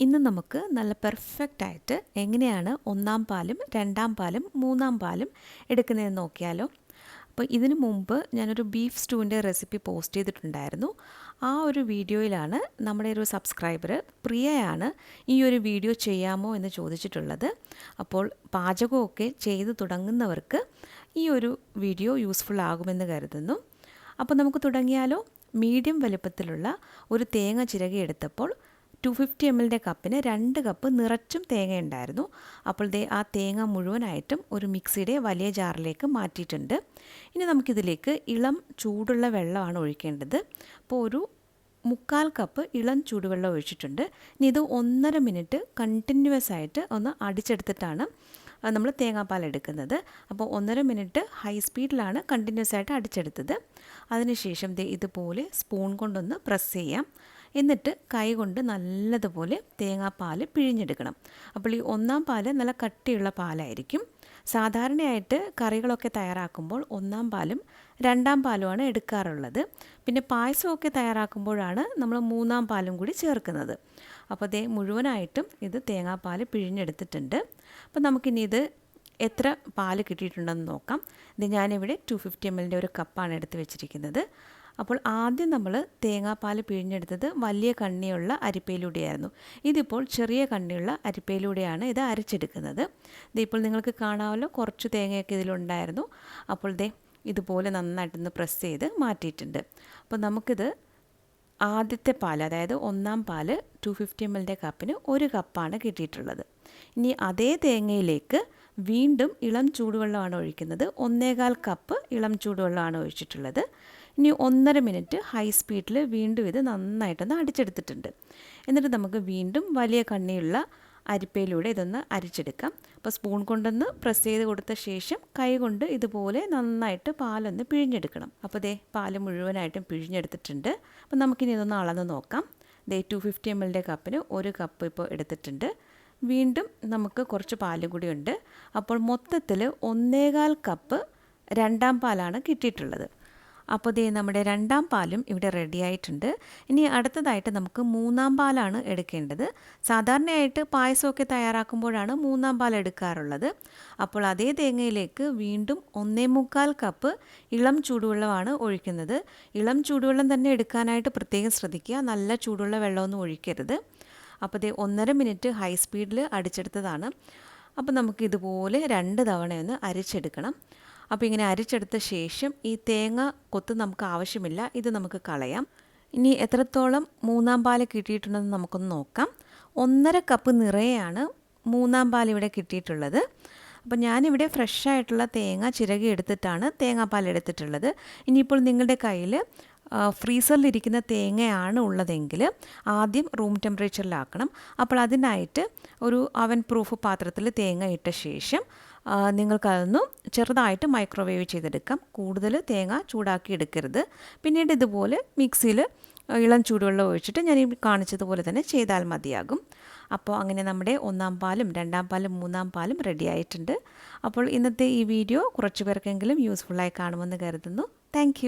ഇന്ന് നമുക്ക് നല്ല പെർഫെക്റ്റ് ആയിട്ട് എങ്ങനെയാണ് ഒന്നാം പാലും രണ്ടാം പാലും മൂന്നാം പാലും എടുക്കുന്നതെന്ന് നോക്കിയാലോ. അപ്പോൾ ഇതിനു മുമ്പ് ഞാനൊരു ബീഫ് സ്റ്റൂവിന്റെ റെസിപ്പി പോസ്റ്റ് ചെയ്തിട്ടുണ്ടായിരുന്നു. ആ ഒരു വീഡിയോയിലാണ് നമ്മുടെ ഒരു സബ്സ്ക്രൈബർ പ്രിയയാണ് ഈ ഒരു വീഡിയോ ചെയ്യാമോ എന്ന് ചോദിച്ചിട്ടുള്ളത്. അപ്പോൾ പാചകമൊക്കെ ചെയ്തു തുടങ്ങുന്നവർക്ക് ഈ ഒരു വീഡിയോ യൂസ്ഫുൾ ആകുമെന്ന് കരുതുന്നു. അപ്പോൾ നമുക്ക് തുടങ്ങിയാലോ? മീഡിയം വലുപ്പത്തിലുള്ള ഒരു തേങ്ങ ചിരകി എടുത്തപ്പോൾ ടു ഫിഫ്റ്റി എം എല്ലിന്റെ കപ്പിന് രണ്ട് കപ്പ് നിറച്ചും തേങ്ങ ഉണ്ടായിരുന്നു. അപ്പോൾ ദേ ആ തേങ്ങ മുഴുവനായിട്ടും ഒരു മിക്സിയുടെ വലിയ ജാറിലേക്ക് മാറ്റിയിട്ടുണ്ട്. ഇനി നമുക്കിതിലേക്ക് ഇളം ചൂടുള്ള വെള്ളമാണ് ഒഴിക്കേണ്ടത്. അപ്പോൾ ഒരു മുക്കാൽ കപ്പ് ഇളം ചൂടുവെള്ളം ഒഴിച്ചിട്ടുണ്ട്. ഇനി ഇത് ഒന്നര മിനിറ്റ് കണ്ടിന്യൂസ് ആയിട്ട് ഒന്ന് അടിച്ചെടുത്തിട്ടാണ് നമ്മൾ തേങ്ങാപ്പാൽ എടുക്കുന്നത്. അപ്പോൾ ഒന്നര മിനിറ്റ് ഹൈ സ്പീഡിലാണ് കണ്ടിന്യൂസ് ആയിട്ട് അടിച്ചെടുത്തത്. അതിനുശേഷം ഇതുപോലെ സ്പൂൺ കൊണ്ടൊന്ന് പ്രസ് ചെയ്യാം. എന്നിട്ട് കൈ കൊണ്ട് നല്ലതുപോലെ തേങ്ങാപ്പാൽ പിഴിഞ്ഞെടുക്കണം. അപ്പോൾ ഈ ഒന്നാം പാൽ നല്ല കട്ടിയുള്ള പാലായിരിക്കും. സാധാരണയായിട്ട് കറികളൊക്കെ തയ്യാറാക്കുമ്പോൾ ഒന്നാം പാലും രണ്ടാം പാലുമാണ് എടുക്കാറുള്ളത്. പിന്നെ പായസമൊക്കെ തയ്യാറാക്കുമ്പോഴാണ് നമ്മൾ മൂന്നാം പാലും കൂടി ചേർക്കുന്നത്. അപ്പോൾ അതേ മുഴുവനായിട്ടും ഇത് തേങ്ങാപ്പാൽ പിഴിഞ്ഞെടുത്തിട്ടുണ്ട്. അപ്പോൾ നമുക്കിനി ഇത് എത്ര പാൽ കിട്ടിയിട്ടുണ്ടെന്ന് നോക്കാം. ഇത് ഞാനിവിടെ ടു ഫിഫ്റ്റി എം എല്ലിന്റെ ഒരു കപ്പാണ് എടുത്ത് വെച്ചിരിക്കുന്നത്. അപ്പോൾ ആദ്യം നമ്മൾ തേങ്ങാപ്പാൽ പിഴിഞ്ഞെടുത്തത് വലിയ കണ്ണിയുള്ള അരിപ്പയിലൂടെയായിരുന്നു. ഇതിപ്പോൾ ചെറിയ കണ്ണിയുള്ള അരിപ്പയിലൂടെയാണ് ഇത് അരച്ചെടുക്കുന്നത്. ഇതിപ്പോൾ നിങ്ങൾക്ക് കാണാമല്ലോ കുറച്ച് തേങ്ങയൊക്കെ ഇതിലുണ്ടായിരുന്നു. അപ്പോൾ ദേ ഇതുപോലെ നന്നായിട്ടൊന്ന് പ്രസ് ചെയ്ത് മാറ്റിയിട്ടുണ്ട്. അപ്പോൾ നമുക്കിത് ആദ്യത്തെ പാൽ അതായത് ഒന്നാം പാൽ ടു ഫിഫ്റ്റി എം എല്ലിന്റെ കപ്പിന് ഒരു കപ്പാണ് കിട്ടിയിട്ടുള്ളത്. ഇനി അതേ തേങ്ങയിലേക്ക് വീണ്ടും ഇളം ചൂടുവെള്ളമാണ് ഒഴിക്കുന്നത്. ഒന്നേകാൽ കപ്പ് ഇളം ചൂടുവെള്ളമാണ് ഒഴിച്ചിട്ടുള്ളത്. ഇനി ഒന്നര മിനിറ്റ് ഹൈ സ്പീഡിൽ വീണ്ടും ഇത് നന്നായിട്ടൊന്ന് അടിച്ചെടുത്തിട്ടുണ്ട്. എന്നിട്ട് നമുക്ക് വീണ്ടും വലിയ കണ്ണിയുള്ള അരിപ്പയിലൂടെ ഇതൊന്ന് അരിച്ചെടുക്കാം. അപ്പോൾ സ്പൂൺ കൊണ്ടൊന്ന് പ്രസ് ചെയ്ത് കൊടുത്ത ശേഷം കൈ കൊണ്ട് ഇതുപോലെ നന്നായിട്ട് പാലൊന്ന് പിഴിഞ്ഞെടുക്കണം. അപ്പോൾ ദേ പാൽ മുഴുവനായിട്ടും പിഴിഞ്ഞെടുത്തിട്ടുണ്ട്. അപ്പോൾ നമുക്കിനി ഇതൊന്ന് അളന്ന് നോക്കാം. ദേ ടു ഫിഫ്റ്റി എം എല്ലിന്റെ കപ്പിന് ഒരു കപ്പ് ഇപ്പോൾ എടുത്തിട്ടുണ്ട്. വീണ്ടും നമുക്ക് കുറച്ച് പാലും കൂടി ഉണ്ട്. അപ്പോൾ മൊത്തത്തിൽ ഒന്നേകാൽ കപ്പ് രണ്ടാം പാലാണ് കിട്ടിയിട്ടുള്ളത്. അപ്പോൾ ദേ നമ്മുടെ രണ്ടാം പാലും ഇവിടെ റെഡി ആയിട്ടുണ്ട്. ഇനി അടുത്തതായിട്ട് നമുക്ക് മൂന്നാം പാലാണ് എടുക്കേണ്ടത്. സാധാരണയായിട്ട് പായസമൊക്കെ തയ്യാറാക്കുമ്പോഴാണ് മൂന്നാം പാൽ എടുക്കാറുള്ളത്. അപ്പോൾ അതേ തേങ്ങയിലേക്ക് വീണ്ടും ഒന്നേ മുക്കാൽ കപ്പ് ഇളം ചൂടുവെള്ളമാണ് ഒഴിക്കുന്നത്. ഇളം ചൂടുവെള്ളം തന്നെ എടുക്കാനായിട്ട് പ്രത്യേകം ശ്രദ്ധിക്കുക. നല്ല ചൂടുള്ള വെള്ളമൊന്നും ഒഴിക്കരുത്. അപ്പോൾ ദേ ഒന്നര മിനിറ്റ് ഹൈ സ്പീഡിൽ അടിച്ചെടുത്തതാണ്. അപ്പോൾ നമുക്ക് ഇതുപോലെ രണ്ട് തവണയൊന്ന് അരിച്ചെടുക്കണം. അപ്പോൾ ഇങ്ങനെ അരിച്ചെടുത്ത ശേഷം ഈ തേങ്ങ കൊത്ത് നമുക്ക് ആവശ്യമില്ല. ഇത് നമുക്ക് കളയാം. ഇനി എത്രത്തോളം മൂന്നാം പാൽ കിട്ടിയിട്ടുണ്ടെന്ന് നമുക്കൊന്ന് നോക്കാം. ഒന്നര കപ്പ് നിറയെയാണ് മൂന്നാം പാൽ ഇവിടെ കിട്ടിയിട്ടുള്ളത്. അപ്പോൾ ഞാനിവിടെ ഫ്രഷായിട്ടുള്ള തേങ്ങ ചിരകി എടുത്തിട്ടാണ് തേങ്ങാപ്പാൽ എടുത്തിട്ടുള്ളത്. ഇനിയിപ്പോൾ നിങ്ങളുടെ കയ്യിൽ ഫ്രീസറിലിരിക്കുന്ന തേങ്ങയാണ് ഉള്ളതെങ്കിൽ ആദ്യം റൂം ടെമ്പറേച്ചറിലാക്കണം അപ്പോൾ അതിനായിട്ട് ഒരു അവൻ പ്രൂഫ് പാത്രത്തിൽ തേങ്ങ ഇട്ട ശേഷം നിങ്ങൾക്കതൊന്ന് ചെറുതായിട്ട് മൈക്രോവേവ് ചെയ്തെടുക്കാം. കൂടുതൽ തേങ്ങ ചൂടാക്കി എടുക്കരുത്. പിന്നീട് ഇതുപോലെ മിക്സിയിൽ ഇളം ചൂടുവെള്ളം ഒഴിച്ചിട്ട് ഞാൻ ഈ കാണിച്ചതുപോലെ തന്നെ ചെയ്താൽ മതിയാകും. അപ്പോൾ അങ്ങനെ നമ്മുടെ ഒന്നാം പാലും രണ്ടാം പാലും മൂന്നാം പാലും റെഡി ആയിട്ടുണ്ട്. അപ്പോൾ ഇന്നത്തെ ഈ വീഡിയോ കുറച്ച് പേർക്കെങ്കിലും യൂസ്ഫുള്ളായി കാണുമെന്ന് കരുതുന്നു. താങ്ക്